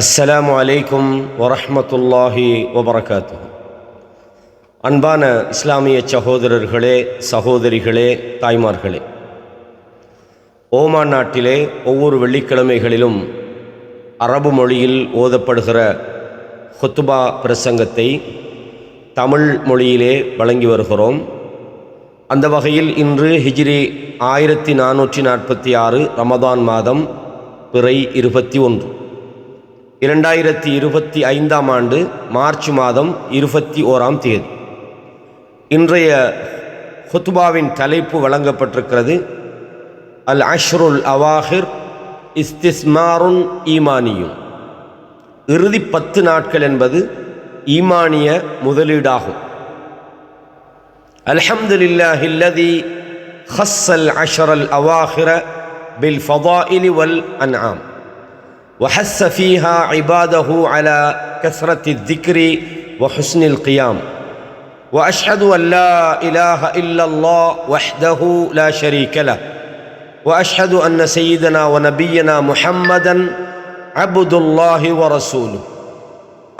அஸ்ஸலாம் அலைக்கும் வரஹ்மத்துல்லாஹி வபரகாத்து அன்பான இஸ்லாமிய சகோதரர்களே சகோதரிகளே தாய்மார்களே. ஓமான் நாட்டிலே ஒவ்வொரு வெள்ளிக்கிழமைகளிலும் அரபு மொழியில் ஓதப்படுகிற ஹொத்துபா பிரசங்கத்தை தமிழ் மொழியிலே வழங்கி வருகிறோம். அந்த வகையில் இன்று ஹிஜ்ரி ஆயிரத்தி நானூற்றி நாற்பத்தி ஆறு ரமதான் மாதம் பிறை இருபத்தி ஒன்று. இரண்டாயிரத்தி இருபத்தி ஐந்தாம் ஆண்டு மார்ச் மாதம் இருபத்தி ஓராம் தேதி. இன்றைய ஹுத்பாவின் தலைப்பு வழங்கப்பட்டிருக்கிறது அல் அஷ்ருல் அவாஹிர் இஸ்திஸ்மாருன் ஈமானியும். இறுதி பத்து நாட்கள் என்பது ஈமானிய முதலீடாகும். அல்ஹம்துலில்லாஹி அல்லதி ஹஸ்ஸல் அஷரல் அவாஹிர பில் ஃபதாயிலி வல் அன்ஆம். وحث فيها عباده على كثرة الذكر وحسن القيام. وأشهد أن لا إله إلا الله وحده لا شريك له. وأشهد أن سيدنا ونبينا محمدا عبد الله ورسوله.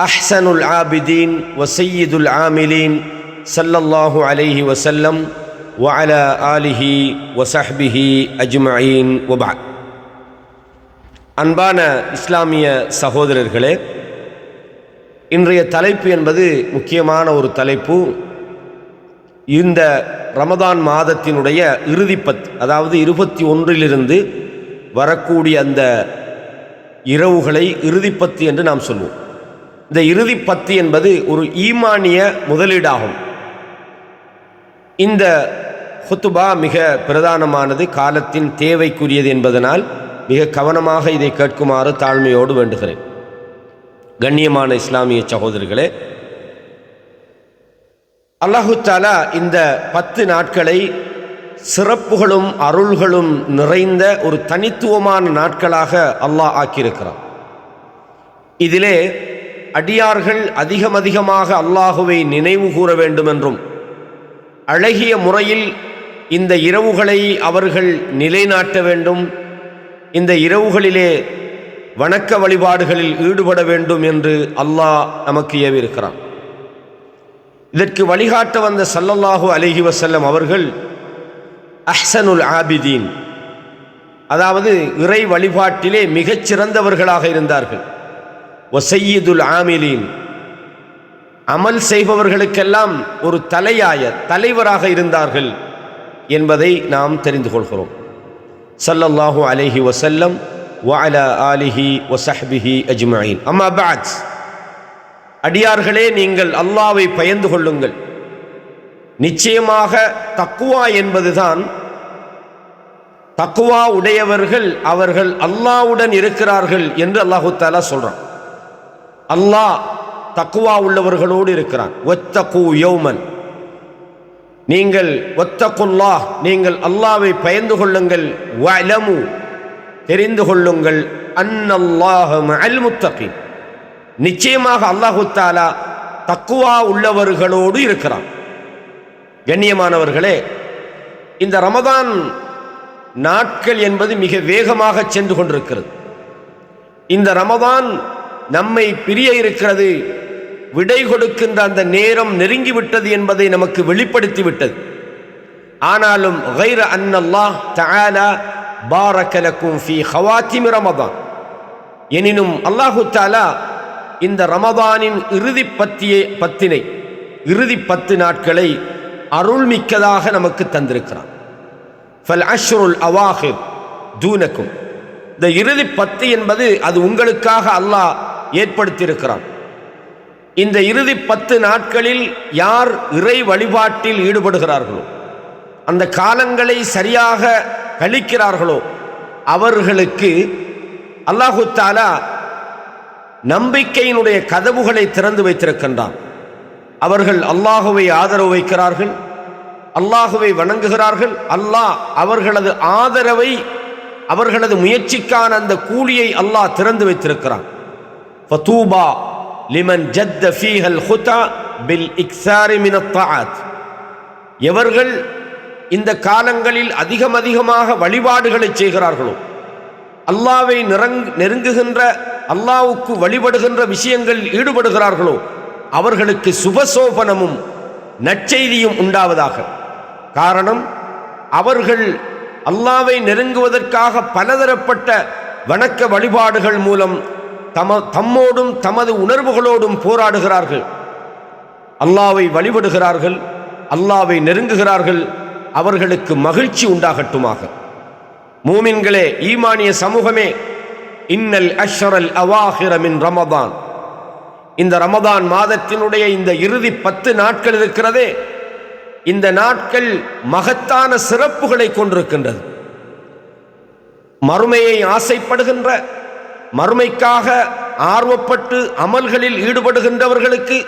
أحسن العابدين وسيد العاملين صلى الله عليه وسلم وعلى آله وصحبه أجمعين وبعد. அன்பான இஸ்லாமிய சகோதரர்களே இன்றைய தலைப்பு என்பது முக்கியமான ஒரு தலைப்பு. இந்த ரமதான் மாதத்தினுடைய இறுதிப்பத் அதாவது இருபத்தி ஒன்றிலிருந்து வரக்கூடிய அந்த இரவுகளை இறுதிப்பத்து என்று நாம் சொல்வோம். இந்த இறுதிப்பத்து என்பது ஒரு ஈமானிய முதலீடாகும். இந்த ஹுத்துபா மிக பிரதானமானது காலத்தின் தேவைக்குரியது என்பதனால் மிக கவனமாக இதை கேட்குமாறு தாழ்மையோடு வேண்டுகிறேன். கண்ணியமான இஸ்லாமிய சகோதரர்களே அல்லாஹு தாலா இந்த பத்து நாட்களை சிறப்புகளும் அருள்களும் நிறைந்த ஒரு தனித்துவமான நாட்களாக அல்லாஹ் ஆக்கியிருக்கிறான். இதிலே அடியார்கள் அதிகம் அதிகமாக அல்லாஹுவை நினைவு கூற வேண்டும் என்றும் அழகிய முறையில் இந்த இரவுகளை அவர்கள் நிலைநாட்ட வேண்டும் இந்த இரவுகளிலே வணக்க வழிபாடுகளில் ஈடுபட வேண்டும் என்று அல்லாஹ் நமக்கு ஏவியிருக்கிறான். இதற்கு வழிகாட்ட வந்த சல்லல்லாஹு அலஹி வசல்லம் அவர்கள் அஹ்சனுல் ஆபிதீன் அதாவது இறை வழிபாட்டிலே மிகச்சிறந்தவர்களாக இருந்தார்கள். ஒசையீதுல் ஆமிலீன் அமல் செய்பவர்களுக்கெல்லாம் ஒரு தலையாய தலைவராக இருந்தார்கள் என்பதை நாம் தெரிந்து கொள்கிறோம். சல்லல்லாஹு அலைஹி வசல்லம் வஅலா ஆலிஹி வசஹ்பிஹி அஜ்மஈன் அம்மா பாத் அடியார்களே நீங்கள் அல்லாவை பயந்து கொள்ளுங்கள். நிச்சயமாக தக்குவா என்பதுதான். தக்குவா உடையவர்கள் அவர்கள் அல்லாவுடன் இருக்கிறார்கள் என்று அல்லாஹு தாலா சொல்றான். அல்லாஹ் தக்குவா உள்ளவர்களோடு இருக்கிறான். ஒத்தகு யோமன். நீங்கள் ஒத்தகுல்லா நீங்கள் அல்லாவை பயந்து கொள்ளுங்கள். வலமு தெரிந்து கொள்ளுங்கள். அன்னல்லாஹ் அல் முத்தகி நிச்சயமாக அல்லாஹு தாலா தக்குவா உள்ளவர்களோடு இருக்கிறான். கண்ணியமானவர்களே இந்த ரமதான் நாட்கள் என்பது மிக வேகமாக சென்று கொண்டிருக்கிறது. இந்த ரமதான் நம்மை பிரிய இருக்கிறது விடை கொடுக்கின்ற அந்த நேரம் நெருங்கிவிட்டது என்பதை நமக்கு வெளிப்படுத்திவிட்டது. ஆனாலும் கைர அன்னல்லாஹ் தஆலா பாரக்கலக்கும் ஃபி ஹவாத்திமி ரமதான். எனினும் அல்லாஹு தாலா இந்த ரமதானின் இறுதி பத்தியை பத்தினை இறுதி பத்து நாட்களை அருள்மிக்கதாக நமக்கு தந்திருக்கிறான். ஃபல் அஷ்ருல் அவாஹிர் தூனக்கும். இந்த இறுதி பத்து என்பது அது உங்களுக்காக அல்லாஹ் ஏற்படுத்தியிருக்கிறான். இந்த இறுதி பத்து நாட்களில் யார் இறை வழிபாட்டில் ஈடுபடுகிறார்களோ அந்த காலங்களை சரியாக கழிக்கிறார்களோ அவர்களுக்கு அல்லாஹு தாலா நம்பிக்கையினுடைய கதவுகளை திறந்து வைத்திருக்கின்றான். அவர்கள் அல்லாஹுவை ஆதரவு வைக்கிறார்கள் அல்லாஹுவை வணங்குகிறார்கள் அல்லாஹ் அவர்களது ஆதரவை அவர்களது முயற்சிக்கான அந்த கூலியை அல்லாஹ் திறந்து வைத்திருக்கிறான். லிமன் ஜத்த ஃபீஹல் ஹுதா பில் இக்ஸாரி மினத்தாத் எவர்கள் இந்த காலங்களில் அதிகம் அதிகமாக வழிபாடுகளை செய்கிறார்களோ அல்லாவை நிறங் நெருங்குகின்ற அல்லாவுக்கு வழிபடுகின்ற விஷயங்கள் ஈடுபடுகிறார்களோ அவர்களுக்கு சுபசோபனமும் நற்செய்தியும் உண்டாவதாக. காரணம் அவர்கள் அல்லாவை நெருங்குவதற்காக பலதரப்பட்ட வணக்க வழிபாடுகள் மூலம் தம தம்மோடும் தமது உணர்வுகளோடும் போராடுகிறார்கள். அல்லாவை வழிபடுகிறார்கள் அல்லாவை நெருங்குகிறார்கள் அவர்களுக்கு மகிழ்ச்சி உண்டாகட்டுமாக. மூமின்களே ஈமானிய சமூகமே இன்னல் அஷ்ரல் அவாஹிரமின் ரமதான். இந்த ரமதான் மாதத்தினுடைய இந்த இறுதி பத்து நாட்கள் இருக்கிறதே இந்த நாட்கள் மகத்தான சிறப்புகளை கொண்டிருக்கின்றது. மறுமையை ஆசைப்படுகின்ற மறுமைக்காக ஆர்வப்பட்டு அமல்களில் ஈடுபடுகின்றவர்களுக்கு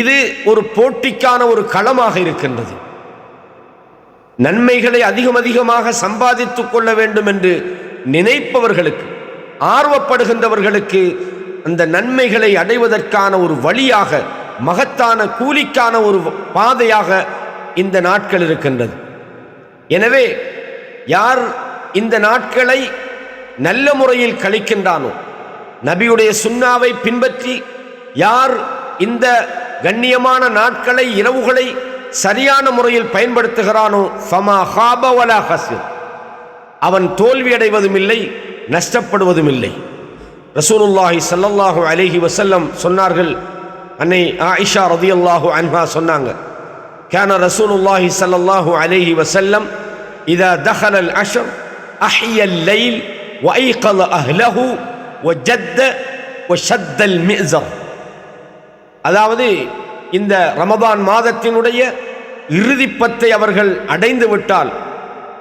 இது ஒரு போட்டிக்கான ஒரு களமாக இருக்கின்றது. நன்மைகளை அதிகம் அதிகமாக சம்பாதித்து கொள்ள வேண்டும் என்று நினைப்பவர்களுக்கு ஆர்வப்படுகின்றவர்களுக்கு அந்த நன்மைகளை அடைவதற்கான ஒரு வழியாக மகத்தான கூலிக்கான ஒரு பாதையாக இந்த நாட்கள் இருக்கின்றது. எனவே யார் இந்த நாட்களை நல்ல முறையில் கழிக்கின்றானோ? நபியுடைய சுண்ணாவை பின்பற்றி யார் இந்த கண்ணியமான நாட்களை இரவுகளை சரியான முறையில் பயன்படுத்துகிறானோ? ஃபமா ஹாபவலா அவன் தோல்வியடைவதும் இல்லை நஷ்டப்படுவதும் இல்லை. ரசூலுல்லாஹி சல்லல்லாஹு அலஹி வசல்லம் சொன்னார்கள். அன்னை ஆயிஷா ரதி அல்லாஹூ அன்ஹா சொன்னாங்க. கேன ரசூலுல்லாஹி சல்லல்லாஹு அலஹி வசல்லம் இத தஹல் அல் அஷர் அஹ்யல் லைல் وأيقظ أهله وجد وشد المئزر அதாவது இந்த ரமதான் மாதத்தினுடைய இறுதிப்பத்தை அவர்கள் அடைந்து விட்டால்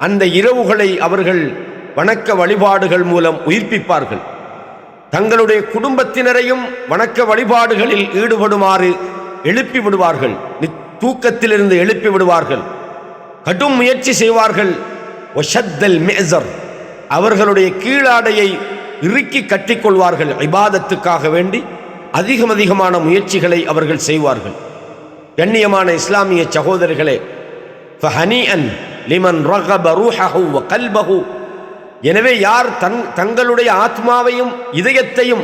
அந்த இரவுகளை அவர்கள் வணக்க வழிபாடுகள் மூலம் உயிர்ப்பிப்பார்கள் தங்களுடைய குடும்பத்தினரையும் வணக்க வழிபாடுகளில் ஈடுபடுமாறு எழுப்பி விடுவார்கள் நி- தூக்கத்திலிருந்து எழுப்பி விடுவார்கள் கடும் முயற்சி செய்வார்கள் ஒஷத்தல் மேசர் அவர்களுடைய கீழாடையை இறுக்கி கட்டிக்கொள்வார்கள் இபாதத்துக்காக வேண்டி அதிகம் அதிகமான முயற்சிகளை அவர்கள் செய்வார்கள். கண்ணியமான இஸ்லாமிய சகோதரர்களே லிமன் வ கல்பஹு எனவே யார் தன் தங்களுடைய ஆத்மாவையும் இதயத்தையும்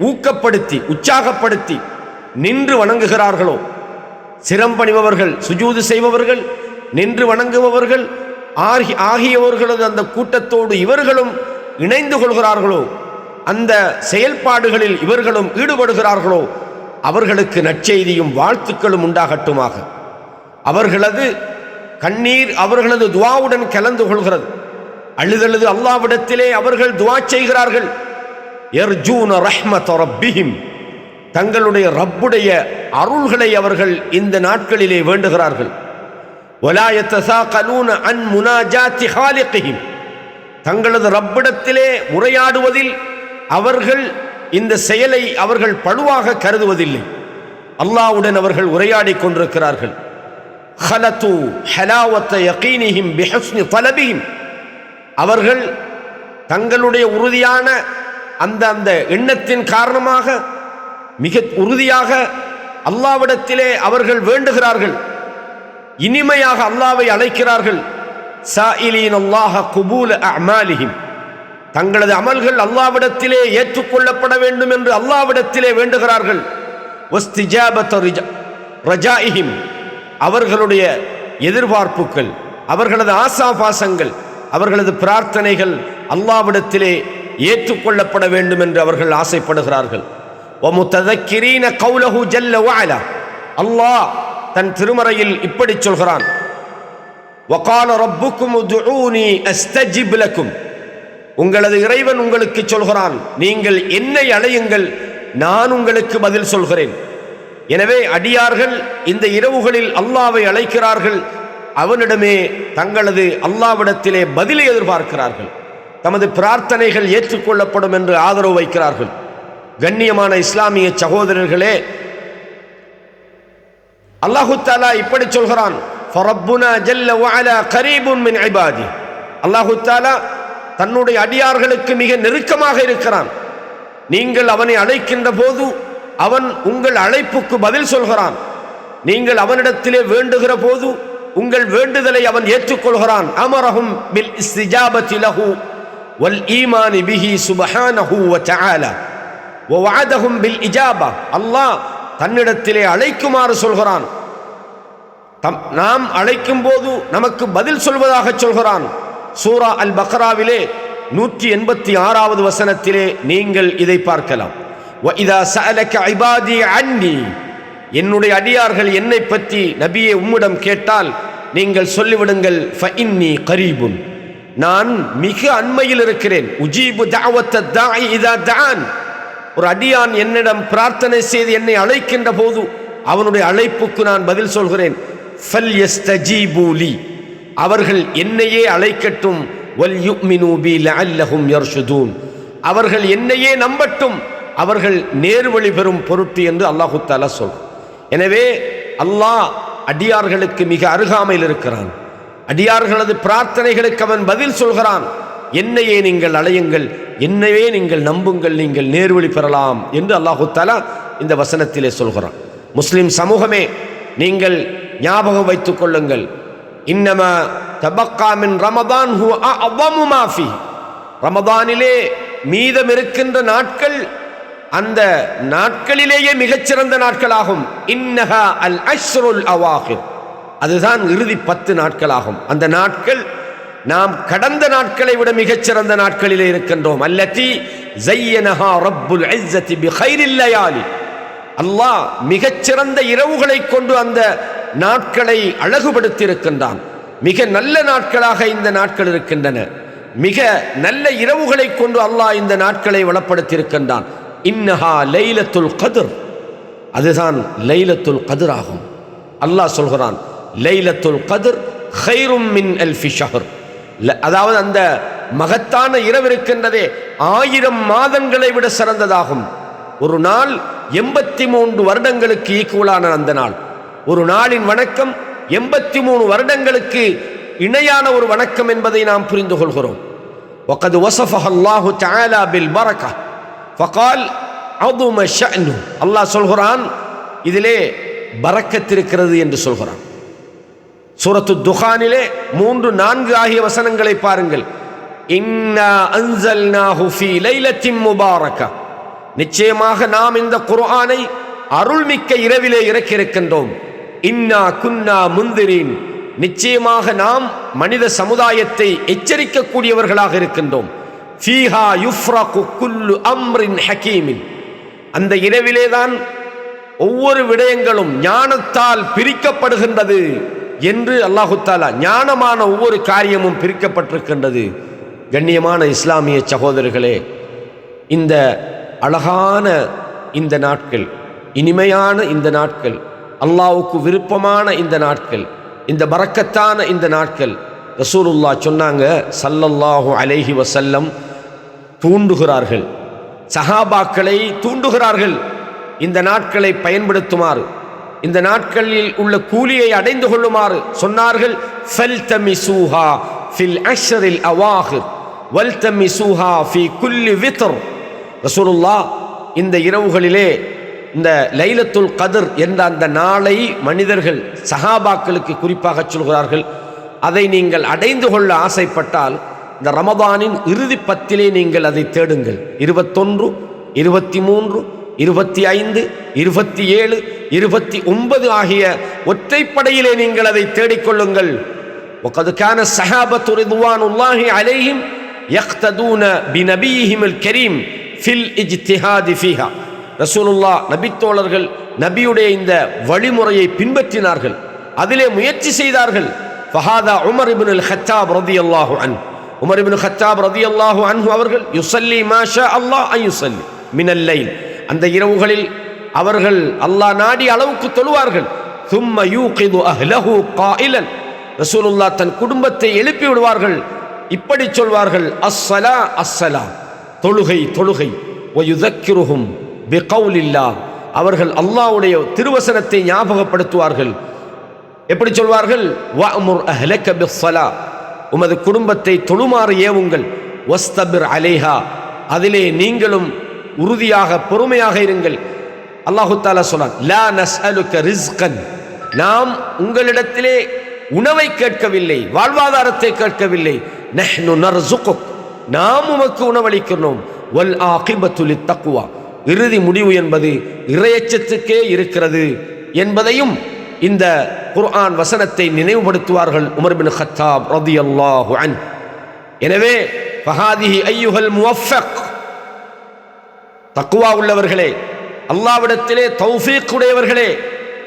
ஊக்கப்படுத்தி உற்சாகப்படுத்தி நின்று வணங்குகிறார்களோ? சிரம்பணிபவர்கள் சுஜூது செய்பவர்கள் நின்று வணங்குபவர்கள் ஆகி ஆகியவர்களது அந்த கூட்டத்தோடு இவர்களும் இணைந்து கொள்கிறார்களோ அந்த செயல்பாடுகளில் இவர்களும் ஈடுபடுகிறார்களோ அவர்களுக்கு நற்செய்தியும் வாழ்த்துக்களும் உண்டாகட்டுமாக. அவர்களது கண்ணீர் அவர்களது துவாவுடன் கலந்து கொள்கிறது. அழுதழுது அல்லாவிடத்திலே அவர்கள் துவா செய்கிறார்கள். எர்ஜூன ரஹ்மத் ரப்பிஹிம். தங்களுடைய ரப்புடைய அருள்களை அவர்கள் இந்த நாட்களிலே வேண்டுகிறார்கள். ஒலா எத்தசாக்கலூன அன் முனாஜாத்தி ஹாலிக்கையும் தங்களது ரப்பிடத்திலே உரையாடுவதில் அவர்கள் இந்த செயலை அவர்கள் பழுவாக கருதுவதில்லை. அல்லாவுடன் அவர்கள் உரையாடி கொண்டிருக்கிறார்கள். ஹலத்து ஹலாவத்த யகீனிஹிம் பிஹஸ்னி தலபிஹிம் அவர்கள் தங்களுடைய உறுதியான அந்த அந்த எண்ணத்தின் காரணமாக மிக உறுதியாக அல்லாவிடத்திலே அவர்கள் வேண்டுகிறார்கள். இனிமையாக அல்லாவை அழைக்கிறார்கள். தங்களது அமல்கள் அல்லாவிடத்திலே ஏற்றுக்கொள்ளப்பட வேண்டும் என்று அல்லாவிடத்திலே வேண்டுகிறார்கள். அவர்களுடைய எதிர்பார்ப்புகள் அவர்களது ஆசாபாசங்கள் அவர்களது பிரார்த்தனைகள் அல்லாவிடத்திலே ஏற்றுக்கொள்ளப்பட வேண்டும் என்று அவர்கள் ஆசைப்படுகிறார்கள். அல்லாஹ் தன் திருமறையில் இப்படி சொல்கிறான். வக்கால ரப்புக்கும் அஸ்தஜிபிலக்கும் உங்களது இறைவன் உங்களுக்கு சொல்கிறான் நீங்கள் என்னை அழையுங்கள் நான் உங்களுக்கு பதில் சொல்கிறேன். எனவே அடியார்கள் இந்த இரவுகளில் அல்லாவை அழைக்கிறார்கள் அவனிடமே தங்களது அல்லாவிடத்திலே பதிலை எதிர்பார்க்கிறார்கள். தமது பிரார்த்தனைகள் ஏற்றுக்கொள்ளப்படும் என்று ஆதரவு வைக்கிறார்கள். கண்ணியமான இஸ்லாமிய சகோதரர்களே அல்லாஹு தாலா இப்படி சொல்கிறான் கரீபுன் அல்லாஹு தாலா தன்னுடைய அடியார்களுக்கு மிக நெருக்கமாக இருக்கிறான். நீங்கள் அவனை அழைக்கின்ற போது அவன் உங்கள் அழைப்புக்கு பதில் சொல்கிறான். நீங்கள் அவனிடத்திலே வேண்டுகிற போது உங்கள் வேண்டுதலை அவன் ஏற்றுக்கொள்கிறான். அமரஹும் பில் இஸ்திஜாபத்தி லஹு வல் ஈமானி பிஹி சுபஹானஹு வ தஆலா. வஅதஹும் பில் இஜாபா. அல்லாஹ் தன்னிடத்திலே அழைக்குமாறு சொல்கிறான். தம் நாம் அழைக்கும் போது நமக்கு பதில் சொல்வதாக சொல்கிறான். சூரா அல் பக்ராவிலே நூற்றி எண்பத்தி ஆறாவது வசனத்திலே நீங்கள் இதை பார்க்கலாம் என்னுடைய அடியார்கள் என்னை பற்றி நபியை உம்மிடம் கேட்டால் நீங்கள் சொல்லிவிடுங்கள் ஃபஇன்னி கரீபுன். நான் மிக அண்மையில் இருக்கிறேன். உஜீபு தான் ஒரு அடியான் என்னிடம் பிரார்த்தனை செய்து என்னை அழைக்கின்ற போது அவனுடைய அழைப்புக்கு நான் பதில் சொல்கிறேன். ஃபல் யஸ்தஜீபூலி அவர்கள் என்னையே அழைக்கட்டும் வல் யுக்மினூபி லஅல்லஹும் யர்ஷுதூன். அவர்கள் என்னையே நம்பட்டும் அவர்கள் நேர்வழி பெறும் பொருட்டு என்று அல்லாஹு தஆலா சொல் எனவே அல்லாஹ் அடியார்களுக்கு மிக அருகாமையில் இருக்கிறான். அடியார்களது பிரார்த்தனைகளுக்கு அவன் பதில் சொல்கிறான். என்னையே நீங்கள் அலையுங்கள் என்னையே நீங்கள் நம்புங்கள் நீங்கள் நேர்வழி பெறலாம் என்று அல்லாஹு தாலா இந்த வசனத்திலே சொல்கிறான். முஸ்லிம் சமூகமே நீங்கள் ஞாபகம் வைத்துக் கொள்ளுங்கள். இன்னம தபக்காமின் ரமதான் ஹு மாஃபி ரமதானிலே மீதம் இருக்கின்ற நாட்கள் அந்த நாட்களிலேயே மிகச்சிறந்த நாட்களாகும். இன்னஹா அல் அஷ்ருல் அவாஹிர். அதுதான் இறுதி பத்து நாட்களாகும். அந்த நாட்கள் நாம் கடந்த நாட்களை விட மிகச்சிறந்த நாட்களிலே இருக்கின்றோம். அல்லத்தி ஜையனஹா ரப்புல் இஸ்ஸதி பி கைரில் அல்லாஹ் மிகச்சிறந்த இரவுகளை கொண்டு அந்த நாட்களை அழகுபடுத்தியிருக்கின்றான். மிக நல்ல நாட்களாக இந்த நாட்கள் இருக்கின்றன. மிக நல்ல இரவுகளை கொண்டு அல்லாஹ் இந்த நாட்களை வளப்படுத்தியிருக்கின்றான். இன்னஹா லைலத்துல் கதிர். அதுதான் லைலத்துல் கதிர் ஆகும். அல்லாஹ் சொல்கிறான் லைலத்துல் கதிர் ஹைரும் மின் அல்ஃபி ஷஹர். அதாவது அந்த மகத்தான இரவு இருக்கின்றதே ஆயிரம் மாதங்களை விட சிறந்ததாகும். ஒரு நாள் எண்பத்தி மூன்று வருடங்களுக்கு ஈக்குவலான அந்த நாள். ஒரு நாளின் வணக்கம் எண்பத்தி மூணு வருடங்களுக்கு இணையான ஒரு வணக்கம் என்பதை நாம் புரிந்து கொள்கிறோம் وقد وصفها الله تعالى بالبركة فقال عظم شأنه அல்லாஹ் சொல்கிறான் இதிலே பரக்கத் இருக்கிறது என்று சொல்கிறான் சூரத்து துகானிலே மூன்று நான்கு ஆகிய வசனங்களை பாருங்கள் இன்னா அன்சல்நாஹு ஃபீ லைலத்தின் முபாரக்கா நிச்சயமாக நாம் இந்த குர்ஆனை அருள்மிக்க இரவிலே இறக்கியிருக்கின்றோம் இன்னா குன்னா முந்திரீன் நிச்சயமாக நாம் மனித சமுதாயத்தை எச்சரிக்கக்கூடியவர்களாக இருக்கின்றோம். ஃபீஹா யுஃப்ரா குல்லு அம்ரின் ஹக்கீமின் அந்த இரவிலேதான் ஒவ்வொரு விடயங்களும் ஞானத்தால் பிரிக்கப்படுகின்றது என்று அல்லாஹு தாலா ஞானமான ஒவ்வொரு காரியமும் பிரிக்கப்பட்டிருக்கின்றது. கண்ணியமான இஸ்லாமிய சகோதரர்களே இந்த அழகான இந்த நாட்கள் இனிமையான இந்த நாட்கள் அல்லாவுக்கு விருப்பமான இந்த நாட்கள் இந்த பரக்கத்தான இந்த நாட்கள். ரசூலுல்லா சொன்னாங்க சல்லல்லாஹு அலேஹி வசல்லம் தூண்டுகிறார்கள். சஹாபாக்களை தூண்டுகிறார்கள். இந்த நாட்களை பயன்படுத்துமாறு இந்த நாட்களில் உள்ள கூலியை அடைந்து கொள்ளுமாறு சொன்னார்கள். ஃபல்தமிசூஹா ஃபில் ஃபி குல்லி வித்ர். ரசூலுல்லாஹ் இந்த இரவுகளிலே இந்த லைலத்துல் கதிர் என்ற அந்த நாளை மனிதர்கள் சஹாபாக்களுக்கு குறிப்பாக சொல்கிறார்கள் அதை நீங்கள் அடைந்து கொள்ள ஆசைப்பட்டால் இந்த ரமதானின் இறுதி பத்திலே நீங்கள் அதை தேடுங்கள் இருபத்தொன்று இருபத்தி மூன்று இருபத்தி ஐந்து இருபத்தி ஏழு இருபத்தி ஒன்பது ஆகிய ஒற்றைப்படையிலே நீங்கள் அதை தேடிக்கொள்ளுங்கள் وقد كان الصحابة رضوان الله عليهم يقتدون بنبيهم الكريم في الاجتهاد فيها ரசூலுல்லா நபித்தோழர்கள் நபியுடைய இந்த வழிமுறையை பின்பற்றினார்கள். அதிலே முயற்சி செய்தார்கள். ஃபஹாதா உமர் இபின் ஹத்தாப் ரதி அல்லாஹு அன் உமர் இபின் ஹத்தாப் ரதி அல்லாஹு அன்ஹு அவர்கள் யுசல்லி மாஷா அல்லாஹ் அன் மினல்லை அந்த இரவுகளில் அவர்கள் அல்லாஹ் நாடி அளவுக்கு தொழுவார்கள். தும்ம யூகிது அஹ்லஹு காயிலன். ரசூலுல்லா தன் குடும்பத்தை எழுப்பி விடுவார்கள். இப்படி சொல்வார்கள் அஸ்ஸலா அஸ்ஸலா தொழுகை தொழுகை. ஒயுதக்கிருகும் பிகவுலில்லா அவர்கள் அல்லாவுடைய திருவசனத்தை ஞாபகப்படுத்துவார்கள். எப்படி சொல்வார்கள்? வமுர் அஹ்லக பிஸ்ஸலா உமது குடும்பத்தை தொழுமாறு ஏவுங்கள். வஸ்தபிர் அலேஹா. அதிலே நீங்களும் உறுதியாக பொறுமையாக இருங்கள். அல்லாஹு தாலா சொன்னான் லா நஸ்அலுக ரிஸ்கன். நாம் உங்களிடத்திலே உணவை கேட்கவில்லை வாழ்வாதாரத்தை கேட்கவில்லை. நஹ்னு நர்சுகுக் நாம் உமக்கு உணவளிக்கிறோம். வல் ஆகிபத்துலி தக்குவா இறுதி முடிவு என்பது இறையச்சத்துக்கே இருக்கிறது என்பதையும் இந்த குர்ஆன் வசனத்தை நினைவுபடுத்துவார்கள் உமர் பின் ஹத்தாப் ரதியல்லாஹு அன் எனவே ஃபஹாதிஹி ஐயுஹல் முவஃபக் தக்குவா உள்ளவர்களே அல்லாவிடத்திலே தௌஃபீக் உடையவர்களே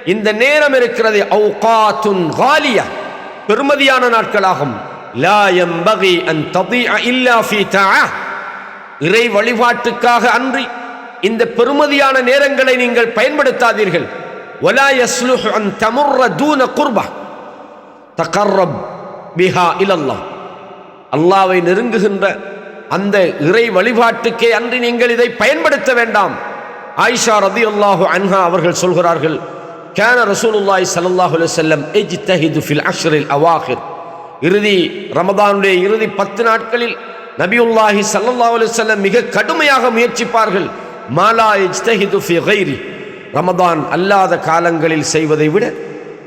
இந்த நேரம் இருக்கிறது அவுகாத்துன் காலியா பெருமதியான நாட்களாகும். லா எம்பகி அன் ததி இல்லா ஃபீ தஆ. இறை வழிபாட்டுக்காக அன்றி இந்த பெருமதியான நேரங்களை நீங்கள் பயன்படுத்தாதீர்கள். ஒலா யஸ்லுஹ் அன் தமுர்ர தூன குர்பா தகர்ரப் பிஹா இலல்லாஹ் அல்லாவை நெருங்குகின்ற அந்த இறை வழிபாட்டுக்கே அன்றி நீங்கள் இதை பயன்படுத்த வேண்டாம். ஆயிஷா ரதி அல்லாஹு அன்ஹா அவர்கள் சொல்கிறார்கள் கேன ரசூலுல்லாஹி ஸல்லல்லாஹு அலைஹி வஸல்லம் இஜ்தஹிது ஃபில் அஷ்ரில் அவாஹிர். இறுதி ரமதானுடைய இறுதி பத்து நாட்களில் நபியுல்லாஹி ஸல்லல்லாஹு அலுவலம் மிக கடுமையாக முயற்சிப்பார்கள். மாலா இஜ்தஹிது ஃபி கைரி ரமதான் அல்லாத காலங்களில் செய்வதை விட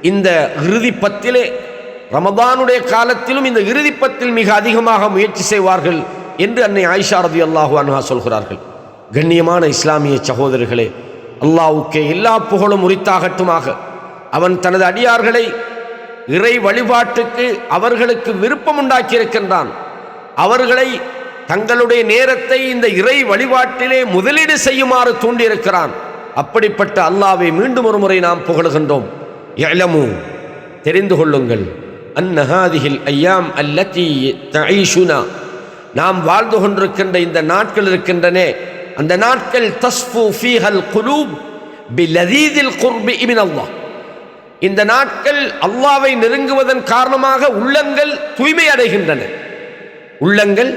இந்த இறுதி பத்திலே ரமதானுடைய காலத்திலும் இந்த இறுதிப்பத்தில் மிக அதிகமாக முயற்சி செய்வார்கள் என்று அன்னை ஆயிஷா ரதி அல்லாஹு அன்ஹா சொல்கிறார்கள் கண்ணியமான இஸ்லாமிய சகோதரர்களே அல்லாவுக்கே எல்லா புகழும் உரித்தாகட்டுமாக அவன் தனது அடியார்களை இறை வழிபாட்டுக்கு அவர்களுக்கு விருப்பம் உண்டாக்கியிருக்கின்றான் அவர்களை தங்களுடைய நேரத்தை இந்த இறை வழிபாட்டிலே முதலீடு செய்யுமாறு தூண்டியிருக்கிறான். அப்படிப்பட்ட அல்லாவை மீண்டும் ஒரு முறை நாம் புகழுகின்றோம். எழமு தெரிந்து கொள்ளுங்கள். அன்னஹாதிஹில் ஐயாம் அல்லத்தி தயிஷுனா நாம் வாழ்ந்து கொண்டிருக்கின்ற இந்த நாட்கள் இருக்கின்றனே அந்த நாட்கள் தஸ்ஃபு ஃபீஹல் குலூப் பிலதீதில் குர்பி இமின் அல்லாஹ் இந்த நாட்கள் அல்லாவை நெருங்குவதன் காரணமாக உள்ளங்கள் தூய்மை அடைகின்றன. உள்ளங்கள்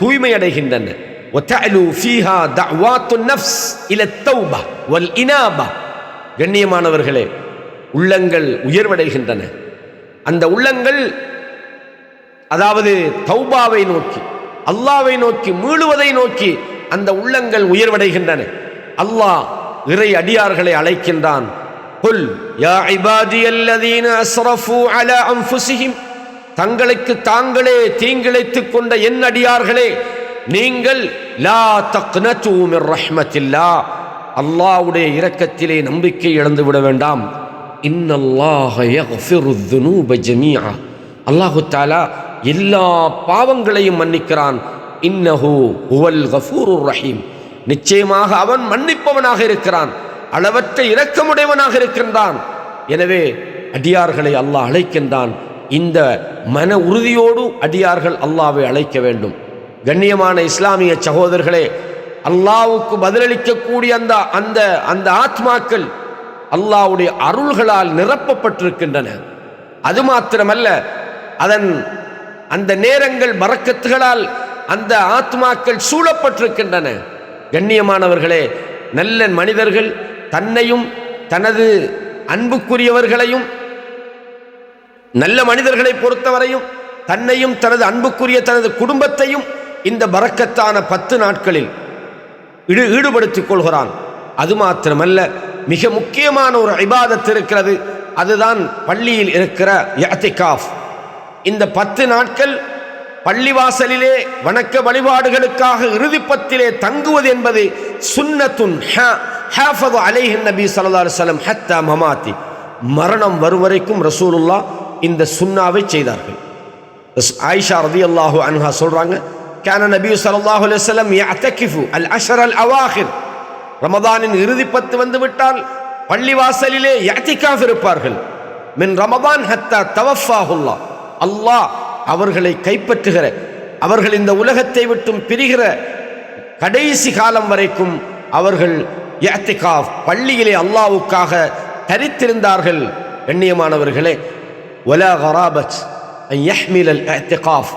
தூய்மை அடைகின்றன وتعلو فيها دعوات النفس الى التوبه والانابه கண்ணியமானவர்களே உள்ளங்கள் உயர்வடைகின்றன அந்த உள்ளங்கள் அதாவது தௌபாவை நோக்கி அல்லாவை நோக்கி மீளுவதை நோக்கி அந்த உள்ளங்கள் உயர்வடைகின்றன அல்லாஹ் இறை அடியார்களை அழைக்கின்றான் புல் யா இபாதியல்லதீன அஸ்ரஃபு அலா அன்ஃபுஸிஹிம் தங்களுக்கு தாங்களே தீங்கிழைத்துக் கொண்ட என் அடியார்களே நீங்கள் லா தக்னது ரஹ்மத்தில்லா. அல்லாவுடைய இரக்கத்திலே நம்பிக்கை இழந்து விட வேண்டாம். இன்னல்லாஹ அல்லாஹு தாலா எல்லா பாவங்களையும் மன்னிக்கிறான். இன்னஹு ஹுவல் கஃபூருர் ரஹீம். நிச்சயமாக அவன் மன்னிப்பவனாக இருக்கிறான். அளவற்ற இரக்கமுடையவனாக இருக்கின்றான். எனவே அடியார்களை அல்லாஹ் அழைக்கின்றான். இந்த மன உறுதியோடு அடியார்கள் அல்லாவை அழைக்க வேண்டும். கண்ணியமான இஸ்லாமிய சகோதரர்களே அல்லாவுக்கு பதிலளிக்கக்கூடிய அந்த அந்த அந்த ஆத்மாக்கள் அல்லாவுடைய அருள்களால் நிரப்பப்பட்டிருக்கின்றன. அது மாத்திரமல்ல அதன் அந்த நேரங்கள் மறக்கத்துகளால் அந்த ஆத்மாக்கள் சூழப்பட்டிருக்கின்றன. கண்ணியமானவர்களே நல்ல மனிதர்கள் தன்னையும் தனது அன்புக்குரியவர்களையும் நல்ல மனிதர்களை பொறுத்தவரையும் தன்னையும் தனது அன்புக்குரிய தனது குடும்பத்தையும் இந்த பறக்கத்தான பத்து நாட்களில் ஈடு ஈடுபடுத்திக் கொள்கிறான். அது மாத்திரமல்ல மிக முக்கியமான ஒரு இபாதத் இருக்கிறது. அதுதான் பள்ளியில் இருக்கிற யாத்திகாஃப் இந்த பத்து நாட்கள் பள்ளிவாசலிலே வணக்க வழிபாடுகளுக்காக இறுதிப்பத்திலே தங்குவது என்பது சுன்னத்துன் ஹாஃபது அலைஹின் நபி ஸல்லல்லாஹு அலைஹி ஹத்தா மமாத்தி. மரணம் வரும் வரைக்கும் ரசூலுல்லா இந்த சுண்ணாவை செய்தார்கள். ஆயிஷா ரதி அல்லாஹு அன்ஹா சொல்கிறாங்க கேன நபி சல்லாஹு அலுவலம் அத்தகிஃபு அல் அஷர் அல் அவாஹிர். ரமதானின் இறுதி பத்து வந்து விட்டால் பள்ளிவாசலிலே யாத்திகாஃப் இருப்பார்கள். மின் ரமதான் ஹத்தா தவஃபாஹுல்லா. அல்லாஹ் அவர்களை கைப்பற்றுகிற அவர்கள் இந்த உலகத்தை விட்டும் பிரிகிற கடைசி காலம் வரைக்கும் அவர்கள் யாத்திகாஃப் பள்ளியிலே அல்லாவுக்காக தரித்திருந்தார்கள். கண்ணியமானவர்களே ஒலா கராபத் யஹ்மில் அல் இஅ்திகாஃப்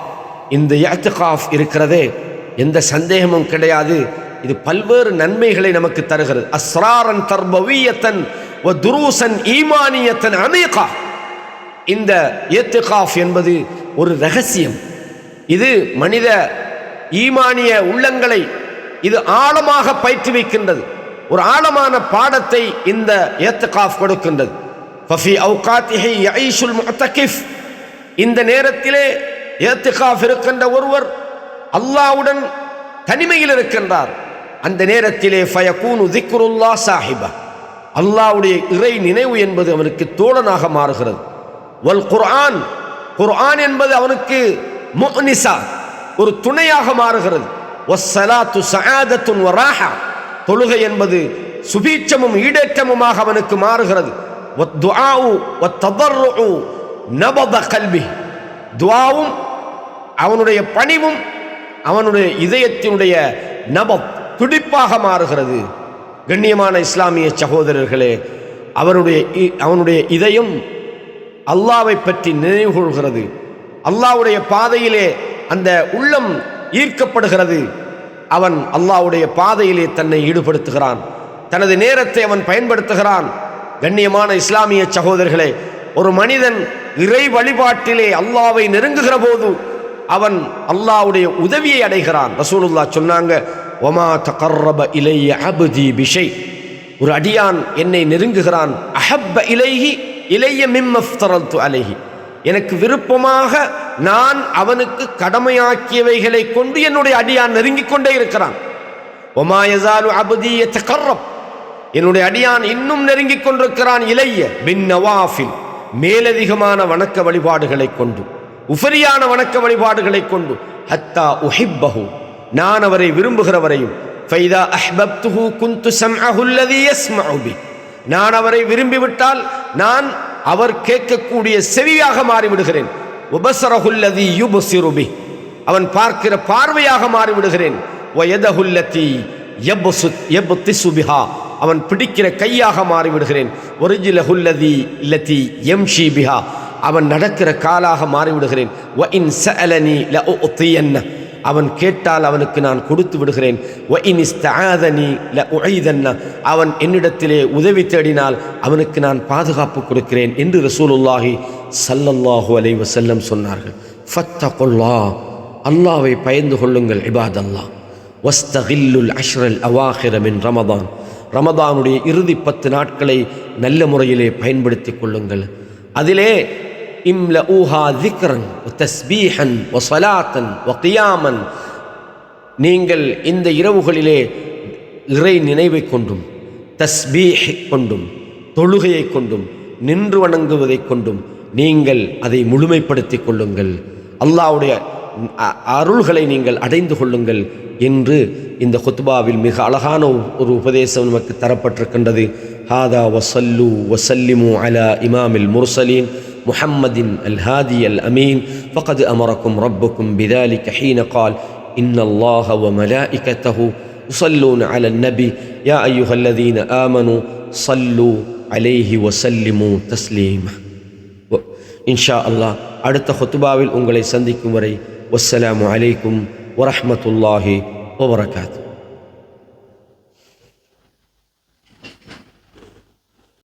இந்த இஅ்திகாஃப் இருக்கிறதே எந்த சந்தேகமும் கிடையாது. இது பல்வேறு நன்மைகளை நமக்கு தருகிறது. அஸ்ராரன் தர்பவியத்தன் வ துரூசன் ஈமானியத்தன் அமீகா. இந்த ஏத்துகாஃப் என்பது ஒரு ரகசியம். இது மனித ஈமானிய உள்ளங்களை இது ஆழமாக பயிற்றுவிக்கின்றது. ஒரு ஆழமான பாடத்தை இந்த ஏத்துகாஃப் கொடுக்கின்றது. ஃபஃபி அவுகாத்திஹை யஈஷுல் முத்தகிஃப் இந்த நேரத்திலே ஏத்துகாஃப் இருக்கின்ற ஒருவர் அல்லாஹ்வுடன் தனிமையில் இருக்கின்றார். அந்த நேரத்திலே ஃபயகூனு திக்ருல்லா சாஹிபா. அல்லாஹ்வுடைய இறை நினைவு என்பது அவனுக்கு தோழனாக மாறுகிறது. வல் குர்ஆன் குர்ஆன் என்பது அவனுக்கு முஅ்னிசா ஒரு துணையாக மாறுகிறது. வஸ்ஸலாத்து சஆதத்துன் வராஹா தொழுகை என்பது சுபீட்சமும் ஈடேற்றமுமாக அவனுக்கு மாறுகிறது. வத்துஆஉ வத்ததர்ருஉ நபத கல்வி துவாவும் அவனுடைய பணிவும் அவனுடைய இதயத்தினுடைய நபத் துடிப்பாக மாறுகிறது. கண்ணியமான இஸ்லாமிய சகோதரர்களே அவருடைய இ- அவனுடைய இதயம் அல்லாவை பற்றி நினைவு கொள்கிறது. பாதையிலே அந்த உள்ளம் ஈர்க்கப்படுகிறது. அவன் அல்லாஹ்வுடைய பாதையிலே தன்னை ஈடுபடுத்துகிறான். தனது நேரத்தை அவன் பயன்படுத்துகிறான். கண்ணியமான இஸ்லாமிய சகோதரர்களே ஒரு மனிதன் இறை வழிபாட்டிலே அல்லாவை நெருங்குகிற போது அவன் அல்லாவுடைய உதவியை அடைகிறான். ரசூலுல்லா சொன்னாங்க ஒமா தகர்ரப இலைய அபதி பிஷை. ஒரு அடியான் என்னை நெருங்குகிறான். அஹப்ப இலைஹி இலைய மிம்மஃப்தரல்து அலைஹி. எனக்கு விருப்பமாக நான் அவனுக்கு கடமையாக்கியவைகளை கொண்டு என்னுடைய அடியான் நெருங்கிக் கொண்டே இருக்கிறான். ஒமாயசாலு அபதி தகர்ரப் என்னுடைய அடியான் இன்னும் நெருங்கிக் கொண்டிருக்கிறான் இளைய பின் நவாஃபில். மேலதிகமான வணக்க வழிபாடுகளை கொண்டு. உஃபரியான வணக்க வழிபாடுகளை கொண்டு. ஹத்தா உஹிப்பஹு. நான் அவரை விரும்புகிறவரையும். ஃபைதா அஹ்பப்துஹு குந்து சம்அஹுல்லதி யஸ்மஉ பி. நான் அவரை விரும்பிவிட்டால் நான் அவர் கேட்கக்கூடிய செவியாக மாறிவிடுகிறேன். உபசரஹுல்லதி யுபசிரு பி. அவன் பார்க்கிற பார்வையாக மாறிவிடுகிறேன். வயதஹுல்லதி யப்சுத் யப்திசு பிஹா. அவன் பிடிக்கிற கையாக மாறிவிடுகிறேன். ஒரிஜிலஹுல்லதி எம் ஷி பிஹா. அவன் நடக்கிற காலாக மாறிவிடுகிறேன். வ இன் சஅலனி லஉத்தியன்ன அவன் கேட்டால் அவனுக்கு நான் கொடுத்து விடுகிறேன். வ இன் இஸ்தஆதனி லஉஈதன்ன அவன் என்னிடத்திலே உதவி தேடினால் அவனுக்கு நான் பாதுகாப்பு கொடுக்கிறேன் என்று ரசூலுல்லாஹி சல்லல்லாஹு அலை வசல்லம் சொன்னார்கள். ஃபத்தகுல்லா. அல்லாவை பயந்து கொள்ளுங்கள் இபாதல்லா வஸ்தகில்லுல் அஷ்ரல் அவாஹிரமின் ரமதான். ரமதானுடைய இறுதி பத்து நாட்களை நல்ல முறையிலே பயன்படுத்திக் கொள்ளுங்கள். அதிலே இம்ல ஊஹா திக்ரன் தஸ்பீஹன் வசலாத்தன் வகியாமன் நீங்கள் இந்த இரவுகளிலே இறை நினைவை கொண்டும் தஸ்பீஹை கொண்டும் தொழுகையை கொண்டும் நின்று வணங்குவதைக் கொண்டும் நீங்கள் அதை முழுமைப்படுத்திக் கொள்ளுங்கள். அல்லாவுடைய அ- அருள்களை நீங்கள் அடைந்து கொள்ளுங்கள். என்று இந்த குத்பாவில் மிக அழகான ஒரு- ஒரு உபதேசம் நமக்கு தரப்பட்டிருக்கின்றது ஹாதா வசல்லு வசல்லிமு அலா இமாமில் முர்சலீன் محمد الهادي الأمين فقد أمركم ربكم بذلك حين قال إن الله وملائكته يصلون على النبي يا أيها الذين آمنوا صلوا عليه وسلموا تسليما வ- இன்ஷா அல்லாஹ் அடுத்த ஹுத்துபாவில் உங்களை சந்திக்கும் வரை வஸ்ஸலாமு அலைக்கும் வரஹ்மத்துல்லாஹி வபரகாத்து